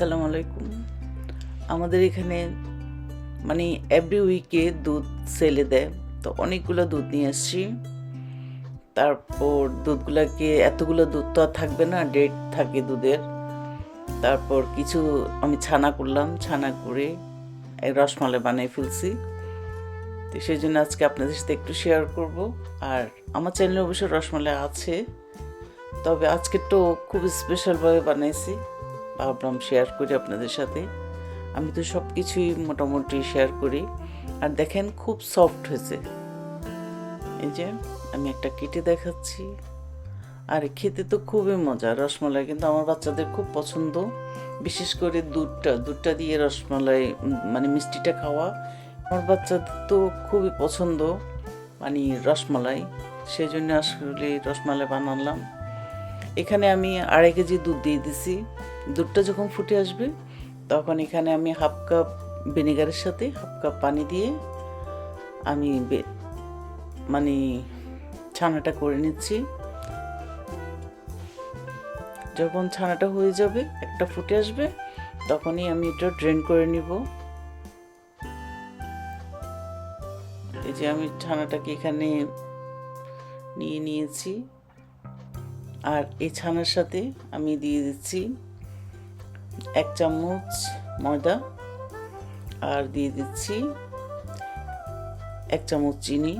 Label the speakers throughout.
Speaker 1: আসসালামু আলাইকুম। আমাদের এখানে মানে এভরি উইকে দুধ সেলে দেয়। তো অনেকগুলো দুধ নিয়ে আসছি। তারপর দুধগুলোকে এতগুলো দুধ তো আর থাকবে না ডেট থাকে দুধের। তারপর কিছু আমি ছানা করলাম, ছানা করে রসমালাই বানিয়ে ফেলছি। তো সেই জন্য আজকে আপনাদের সাথে একটু শেয়ার করব। আর আমার চ্যানেলে অবশ্য রসমালাই আছে, তবে আজকে তো খুব স্পেশালভাবে বানাইছি। ভাবলাম শেয়ার করি আপনাদের সাথে। আমি তো সব কিছুই মোটামুটি শেয়ার করি। আর দেখেন খুব সফট হয়েছে। এই যে, আমি একটা কেটে দেখাচ্ছি। আর, খেতে তো খুবই মজা, রসমালাই কিন্তু আমার বাচ্চাদের খুব পছন্দ। বিশেষ করে দুধটা দুধটা দিয়ে রসমালাই মানে মিষ্টিটা খাওয়া। আমার বাচ্চাদের তো খুবই পছন্দ মানে রসমালাই। সেই জন্য আসলে রসমালাই বানালাম। এখানে আমি আড়াই কেজি দুধ দিয়ে দিছি। দুধটা যখন ফুটে আসবে, তখন এখানে আমি হাফ কাপ ভিনেগারের সাথে হাফ কাপ পানি দিয়ে আমি মানে ছানাটা করে নিচ্ছি। যখন ছানাটা হয়ে যাবে, একটা ফুটে আসবে, তখনই আমি এটা ড্রেন করে নিব। এই যে আমি ছানাটাকে এখানে নিয়ে নিয়েছি। আর এই ছানার সাথে আমি দিয়ে দিচ্ছি এক চামচ ময়দা আর দিয়ে দিচ্ছি এক চামচ চিনি।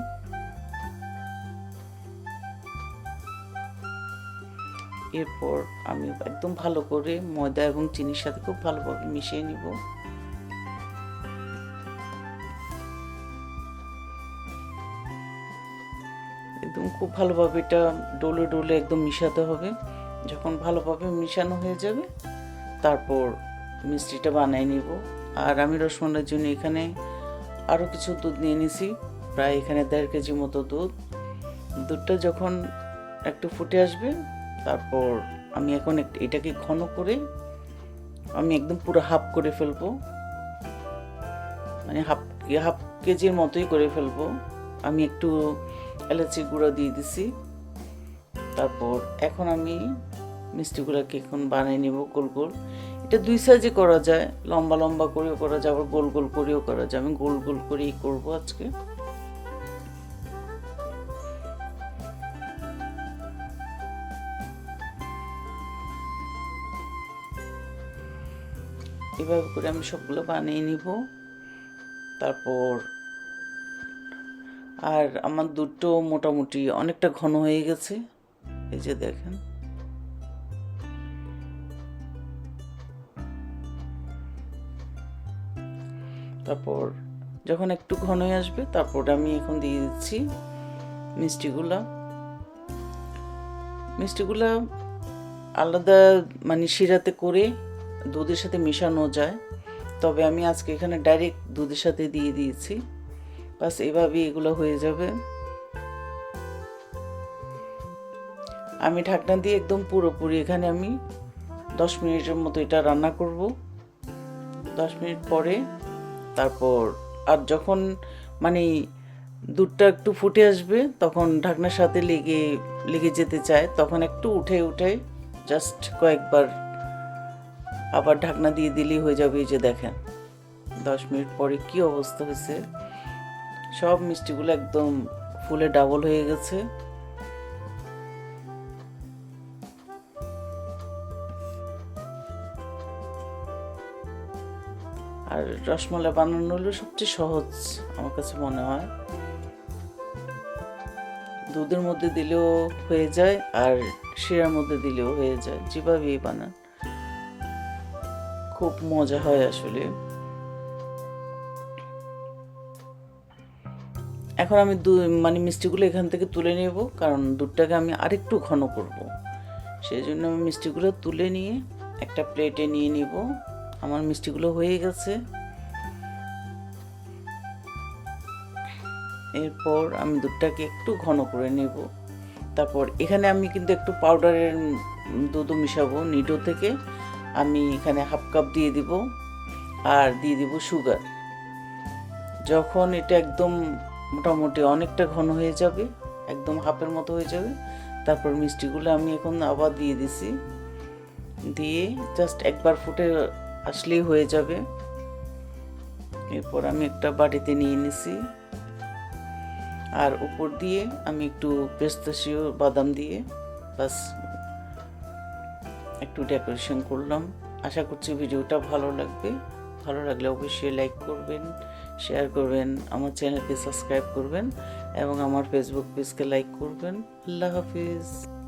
Speaker 1: এরপর আমি একদম ভালো করে ময়দা এবং চিনির সাথে খুব ভালোভাবে মিশিয়ে নিব। একদম খুব ভালোভাবে এটা ডোলে ডোলে একদম মিশাতে হবে। যখন ভালোভাবে মিশানো হয়ে যাবে, তারপর মিষ্টিটা বানিয়ে নিব। আর আমি রসমালাইয়ের জন্য এখানে আরও কিছু দুধ নিয়ে নিছি, প্রায় এখানে দেড় কেজি মতো দুধ। দুধটা যখন একটু ফুটে আসবে, তারপর আমি এখন এটাকে ঘন করে আমি একদম পুরো হাফ করে ফেলব। মানে হাফ হাফ কেজির মতোই করে ফেলব। আমি একটু এলাচি গুঁড়ো দিয়ে দিছি। তারপর এখন আমি মিষ্টিগুলোকে এখন বানিয়ে নিব গোল গোল। এটা দুই সাইজে করা যায়, লম্বা লম্বা করেও করা যায়, আবার গোল গোল করেও করা যায়। আমি গোল গোল করেই করব আজকে। এভাবে করে আমি সবগুলো বানিয়ে নিব। তারপর আর আমার দুধটো মোটামুটি অনেকটা ঘন হয়ে গেছে। এই যে দেখেন। তারপর যখন একটু ঘন হয়ে আসবে, তারপর আমি এখন দিয়ে দিচ্ছি মিষ্টিগুলা। মিষ্টিগুলা আলাদা মানে শিরাতে করে দুধের সাথে মেশানো যায়। তবে আমি আজকে এখানে ডাইরেক্ট দুধের সাথে দিয়ে দিয়েছি। বাস এভাবে এগুলো হয়ে যাবে। আমি ঢাকনা দিয়ে একদম পুরোপুরি এখানে আমি দশ মিনিটের মতো এটা রান্না করব। দশ মিনিট পরে তারপর আর যখন মানে দুধটা একটু ফুটে আসবে তখন ঢাকনার সাথে লেগে লেগে যেতে চায় তখন একটু উঠে উঠে জাস্ট কয়েকবার আবার ঢাকনা দিয়ে দিলেই হয়ে যাবে এই যে দেখেন। দশ মিনিট পরে কি অবস্থা হয়েছে। সব মিষ্টিগুলো একদম ফুলে ডাবল হয়ে গেছে। আর রসমালাই বানানো হলো সবচেয়ে সহজ, আমার কাছে মনে হয়। দুধের মধ্যে দিলেও হয়ে যায় আর শিরার মধ্যে দিলেও হয়ে যায়। যেভাবেই বানান, খুব মজা হয় আসলে। এখন আমি দু মানে মিষ্টিগুলো এখান থেকে তুলে নেব, কারণ দুধটাকে আমি আরেকটু ঘন করব। সেই জন্য আমি মিষ্টিগুলো তুলে নিয়ে একটা প্লেটে নিয়ে নিব। আমার মিষ্টিগুলো হয়ে গেছে। এরপর আমি দুধটাকে একটু ঘন করে নেব। তারপর এখানে আমি কিন্তু একটু পাউডারের দুধও মিশাবো, নিডো থেকে। আমি এখানে হাফ কাপ দিয়ে দিব, আর দিয়ে দিব সুগার। যখন এটা একদম মোটামুটি অনেকটা ঘন হয়ে যাবে, একদম হাফের মতো হয়ে যাবে। তারপর মিষ্টিগুলো আমি এখন আবার দিয়ে দিছি। দিয়ে জাস্ট একবার ফুটে আসলেই হয়ে যাবে। এরপর আমি একটা বাটিতে নিয়ে নিছি। আর উপর দিয়ে আমি একটু পেস্তাশিও বাদাম দিয়ে বাস একটু ডেকোরেশন করলাম। আশা করছি ভিডিওটা ভালো লাগবে। ভালো লাগলে অবশ্যই লাইক করবেন শেয়ার করবেন, আমার চ্যানেলকে সাবস্ক্রাইব করবেন এবং আমার ফেসবুক পেজকে লাইক করবেন। আল্লাহ হাফিজ।